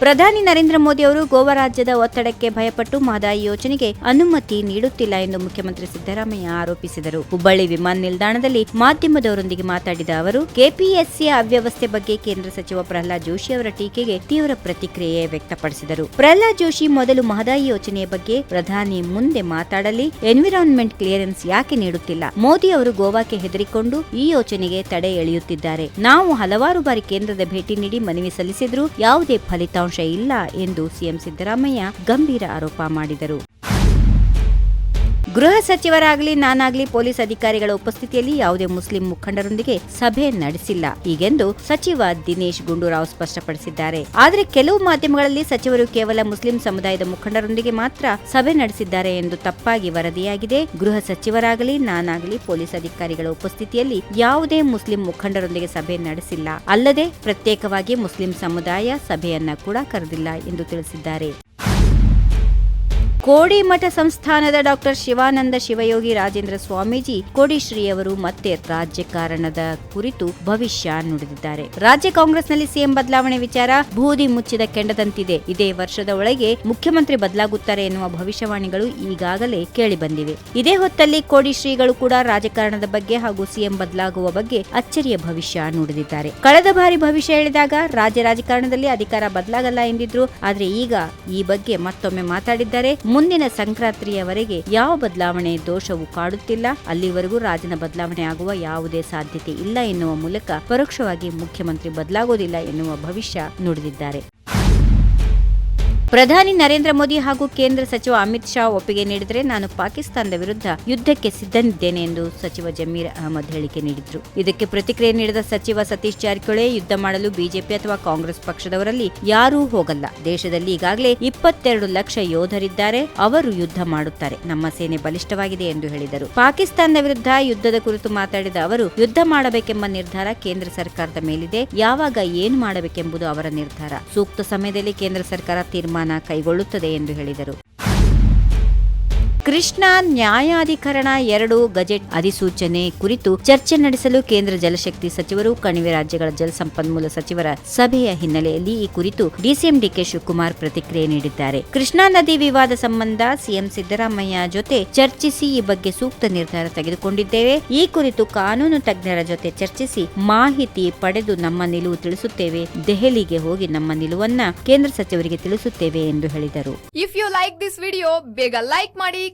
ಪ್ರಧಾನಿ ನರೇಂದ್ರ ಮೋದಿ ಅವರು ಗೋವಾ ರಾಜ್ಯದ ಒತ್ತಡಕ್ಕೆ ಭಯಪಟ್ಟು ಮಹದಾಯಿ ಯೋಜನೆಗೆ ಅನುಮತಿ ನೀಡುತ್ತಿಲ್ಲ ಎಂದು ಮುಖ್ಯಮಂತ್ರಿ ಸಿದ್ದರಾಮಯ್ಯ ಆರೋಪಿಸಿದರು. ಹುಬ್ಬಳ್ಳಿ ವಿಮಾನ ನಿಲ್ದಾಣದಲ್ಲಿ ಮಾಧ್ಯಮದವರೊಂದಿಗೆ ಮಾತಾಡಿದ ಅವರು ಕೆಪಿಎಸ್ಸಿಯ ಅವ್ಯವಸ್ಥೆ ಬಗ್ಗೆ ಕೇಂದ್ರ ಸಚಿವ ಪ್ರಹ್ಲಾದ್ ಜೋಶಿ ಅವರ ಟೀಕೆಗೆ ತೀವ್ರ ಪ್ರತಿಕ್ರಿಯೆ ವ್ಯಕ್ತಪಡಿಸಿದರು. ಪ್ರಹ್ಲಾದ್ ಜೋಶಿ ಮೊದಲು ಮಹದಾಯಿ ಯೋಜನೆಯ ಬಗ್ಗೆ ಪ್ರಧಾನಿ ಮುಂದೆ ಮಾತಾಡಲಿ, ಎನ್ವಿರಾನ್ಮೆಂಟ್ ಕ್ಲಿಯರೆನ್ಸ್ ಯಾಕೆ ನೀಡುತ್ತಿಲ್ಲ? ಮೋದಿ ಅವರು ಗೋವಾಕ್ಕೆ ಹೆದರಿಕೊಂಡು ಈ ಯೋಜನೆಗೆ ತಡೆ ಎಳೆಯುತ್ತಿದ್ದಾರೆ. ನಾವು ಹಲವಾರು ಬಾರಿ ಕೇಂದ್ರದ ಭೇಟಿ ನೀಡಿ ಮನವಿ ಸಲ್ಲಿಸಿದ್ರು ಯಾವುದೇ ಫಲಿತಾಂಶ ಇಲ್ಲ ಎಂದು ಸಿಎಂ ಸಿದ್ದರಾಮಯ್ಯ ಗಂಭೀರ ಆರೋಪ ಮಾಡಿದರು. ಗೃಹ ಸಚಿವರಾಗಲಿ, ನಾನಾಗಲಿ ಪೊಲೀಸ್ ಅಧಿಕಾರಿಗಳ ಉಪಸ್ಥಿತಿಯಲ್ಲಿ ಯಾವುದೇ ಮುಸ್ಲಿಂ ಮುಖಂಡರೊಂದಿಗೆ ಸಭೆ ನಡೆಸಿಲ್ಲ. ಹೀಗೆಂದು ಸಚಿವ ದಿನೇಶ್ ಗುಂಡೂರಾವ್ ಸ್ಪಷ್ಟಪಡಿಸಿದ್ದಾರೆ. ಆದರೆ ಕೆಲವು ಮಾಧ್ಯಮಗಳಲ್ಲಿ ಸಚಿವರು ಕೇವಲ ಮುಸ್ಲಿಂ ಸಮುದಾಯದ ಮುಖಂಡರೊಂದಿಗೆ ಮಾತ್ರ ಸಭೆ ನಡೆಸಿದ್ದಾರೆ ಎಂದು ತಪ್ಪಾಗಿ ವರದಿಯಾಗಿದೆ. ಗೃಹ ಸಚಿವರಾಗಲಿ, ನಾನಾಗಲಿ ಪೊಲೀಸ್ ಅಧಿಕಾರಿಗಳ ಉಪಸ್ಥಿತಿಯಲ್ಲಿ ಯಾವುದೇ ಮುಸ್ಲಿಂ ಮುಖಂಡರೊಂದಿಗೆ ಸಭೆ ನಡೆಸಿಲ್ಲ. ಅಲ್ಲದೆ ಪ್ರತ್ಯೇಕವಾಗಿ ಮುಸ್ಲಿಂ ಸಮುದಾಯ ಸಭೆಯನ್ನ ಕೂಡ ಕರೆದಿಲ್ಲ ಎಂದು ತಿಳಿಸಿದ್ದಾರೆ. ಕೋಡಿಮಠ ಸಂಸ್ಥಾನದ ಡಾಕ್ಟರ್ ಶಿವಾನಂದ ಶಿವಯೋಗಿ ರಾಜೇಂದ್ರ ಸ್ವಾಮೀಜಿ ಕೋಡಿಶ್ರೀಯವರು ಮತ್ತೆ ರಾಜ್ಯಕಾರಣದ ಕುರಿತು ಭವಿಷ್ಯ ನುಡಿದಿದ್ದಾರೆ. ರಾಜ್ಯ ಕಾಂಗ್ರೆಸ್ನಲ್ಲಿ ಸಿಎಂ ಬದಲಾವಣೆ ವಿಚಾರ ಬೂದಿ ಮುಚ್ಚಿದ ಕೆಂಡದಂತಿದೆ. ಇದೇ ವರ್ಷದ ಒಳಗೆ ಮುಖ್ಯಮಂತ್ರಿ ಬದಲಾಗುತ್ತಾರೆ ಎನ್ನುವ ಭವಿಷ್ಯವಾಣಿಗಳು ಈಗಾಗಲೇ ಕೇಳಿಬಂದಿವೆ ಇದೇ ಹೊತ್ತಲ್ಲಿ ಕೋಡಿಶ್ರೀಗಳು ಕೂಡ ರಾಜಕಾರಣದ ಬಗ್ಗೆ ಹಾಗೂ ಸಿಎಂ ಬದಲಾಗುವ ಬಗ್ಗೆ ಅಚ್ಚರಿಯ ಭವಿಷ್ಯ ನುಡಿದಿದ್ದಾರೆ. ಕಳೆದ ಬಾರಿ ಭವಿಷ್ಯ ಹೇಳಿದಾಗ ರಾಜ್ಯ ರಾಜಕಾರಣದಲ್ಲಿ ಅಧಿಕಾರ ಬದಲಾಗಲ್ಲ ಎಂದಿದ್ರು. ಆದ್ರೆ ಈಗ ಈ ಬಗ್ಗೆ ಮತ್ತೊಮ್ಮೆ ಮಾತಾಡಿದ್ದಾರೆ ಮುಂದಿನ ಸಂಕ್ರಾಂತಿಯವರೆಗೆ ಯಾವ ಬದಲಾವಣೆ ದೋಷವು ಕಾಡುತ್ತಿಲ್ಲ. ಅಲ್ಲಿವರೆಗೂ ರಾಜನ ಬದಲಾವಣೆ ಆಗುವ ಯಾವುದೇ ಸಾಧ್ಯತೆ ಇಲ್ಲ ಎನ್ನುವ ಮೂಲಕ ಪರೋಕ್ಷವಾಗಿ ಮುಖ್ಯಮಂತ್ರಿ ಬದಲಾಗುವುದಿಲ್ಲ ಎನ್ನುವ ಭವಿಷ್ಯ ನುಡಿದಿದ್ದಾರೆ. ಪ್ರಧಾನಿ ನರೇಂದ್ರ ಮೋದಿ ಹಾಗೂ ಕೇಂದ್ರ ಸಚಿವ ಅಮಿತ್ ಶಾ ಒಪ್ಪಿಗೆ ನೀಡಿದರೆ ನಾನು ಪಾಕಿಸ್ತಾನದ ವಿರುದ್ಧ ಯುದ್ಧಕ್ಕೆ ಸಿದ್ಧನಿದ್ದೇನೆ ಎಂದು ಸಚಿವ ಜಮೀರ್ ಅಹಮದ್ ಹೇಳಿಕೆ ನೀಡಿದ್ರು. ಇದಕ್ಕೆ ಪ್ರತಿಕ್ರಿಯೆ ನೀಡಿದ ಸಚಿವ ಸತೀಶ್ ಜಾರಕಿಹೊಳಿ, ಯುದ್ಧ ಮಾಡಲು ಬಿಜೆಪಿ ಅಥವಾ ಕಾಂಗ್ರೆಸ್ ಪಕ್ಷದವರಲ್ಲಿ ಯಾರೂ ಹೋಗಲ್ಲ. ದೇಶದಲ್ಲಿ ಈಗಾಗಲೇ ಇಪ್ಪತ್ತೆರಡು ಲಕ್ಷ ಯೋಧರಿದ್ದಾರೆ. ಅವರು ಯುದ್ಧ ಮಾಡುತ್ತಾರೆ. ನಮ್ಮ ಸೇನೆ ಬಲಿಷ್ಠವಾಗಿದೆ ಎಂದು ಹೇಳಿದರು. ಪಾಕಿಸ್ತಾನದ ವಿರುದ್ಧ ಯುದ್ಧದ ಕುರಿತು ಮಾತಾಡಿದ ಅವರು, ಯುದ್ಧ ಮಾಡಬೇಕೆಂಬ ನಿರ್ಧಾರ ಕೇಂದ್ರ ಸರ್ಕಾರದ ಮೇಲಿದೆ. ಯಾವಾಗ ಏನು ಮಾಡಬೇಕೆಂಬುದು ಅವರ ನಿರ್ಧಾರ. ಸೂಕ್ತ ಸಮಯದಲ್ಲಿ ಕೇಂದ್ರ ಸರ್ಕಾರ ತೀರ್ಮಾನ ಕೈಗೊಳ್ಳುತ್ತದೆ ಎಂದು ಹೇಳಿದರು. ಕೃಷ್ಣಾ ನ್ಯಾಯಾಧಿಕರಣ ಎರಡು ಗಜೆಟ್ ಅಧಿಸೂಚನೆ ಕುರಿತು ಚರ್ಚೆ ನಡೆಸಲು ಕೇಂದ್ರ ಜಲಶಕ್ತಿ ಸಚಿವರು, ಕಣಿವೆ ರಾಜ್ಯಗಳ ಜಲಸಂಪನ್ಮೂಲ ಸಚಿವರ ಸಭೆಯ ಹಿನ್ನೆಲೆಯಲ್ಲಿ ಈ ಕುರಿತು ಡಿಸಿಎಂ ಡಿಕೆ ಶಿವಕುಮಾರ್ ಪ್ರತಿಕ್ರಿಯೆ ನೀಡಿದ್ದಾರೆ. ಕೃಷ್ಣಾ ನದಿ ವಿವಾದ ಸಂಬಂಧ ಸಿಎಂ ಸಿದ್ದರಾಮಯ್ಯ ಜೊತೆ ಚರ್ಚಿಸಿ ಈ ಬಗ್ಗೆ ಸೂಕ್ತ ನಿರ್ಧಾರ ತೆಗೆದುಕೊಂಡಿದ್ದೇವೆ. ಈ ಕುರಿತು ಕಾನೂನು ತಜ್ಞರ ಜೊತೆ ಚರ್ಚಿಸಿ ಮಾಹಿತಿ ಪಡೆದು ನಮ್ಮ ನಿಲುವು ತಿಳಿಸುತ್ತೇವೆ. ದೆಹಲಿಗೆ ಹೋಗಿ ನಮ್ಮ ನಿಲುವನ್ನ ಕೇಂದ್ರ ಸಚಿವರಿಗೆ ತಿಳಿಸುತ್ತೇವೆ ಎಂದು ಹೇಳಿದರು. If you like this video ಬೇಗ ಲೈಕ್ ಮಾಡಿ